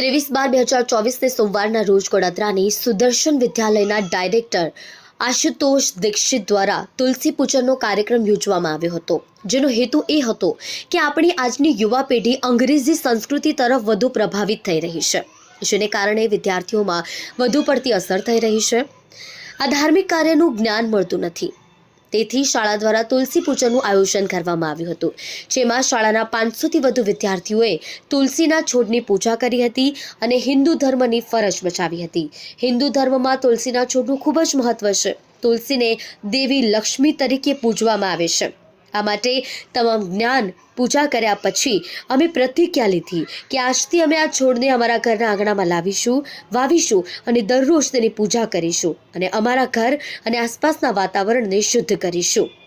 ત્રેવીસ બાર બે હજાર ચોવીસને સોમવારના રોજ ગોડાદરાની સુદર્શન વિદ્યાલયના ડાયરેક્ટર આશુતોષ દીક્ષિત દ્વારા તુલસી પૂજનનો કાર્યક્રમ યોજવામાં આવ્યો હતો. જેનો હેતુ એ હતો કે આપણી આજની યુવા પેઢી અંગ્રેજી સંસ્કૃતિ તરફ વધુ પ્રભાવિત થઈ રહી છે. જેને કારણે વિદ્યાર્થીઓમાં વધુ પડતી અસર થઈ રહી છે. આ ધાર્મિક કાર્યનું જ્ઞાન મળતું નથી. તેથી શાળા દ્વારા તુલસી પૂજનનું આયોજન કરવામાં આવ્યું હતું. જેમાં શાળાના પાંચસોથી વધુ વિદ્યાર્થીઓએ તુલસીના છોડની પૂજા કરી હતી અને હિન્દુ ધર્મની ફરજ બચાવી હતી. હિન્દુ ધર્મમાં તુલસીના છોડનું ખૂબ જ મહત્વ છે. તુલસીને દેવી લક્ષ્મી તરીકે પૂજવામાં આવે છે. આ માટે તમામ જ્ઞાન પૂજા કર્યા પછી અમે પ્રતિજ્ઞા લીધી કે આજથી અમે આ છોડને અમારા ઘરના આંગણામાં લાવીશું, વાવીશું અને દરરોજ તેની પૂજા કરીશું અને અમારા ઘર અને આસપાસના વાતાવરણને શુદ્ધ કરીશું.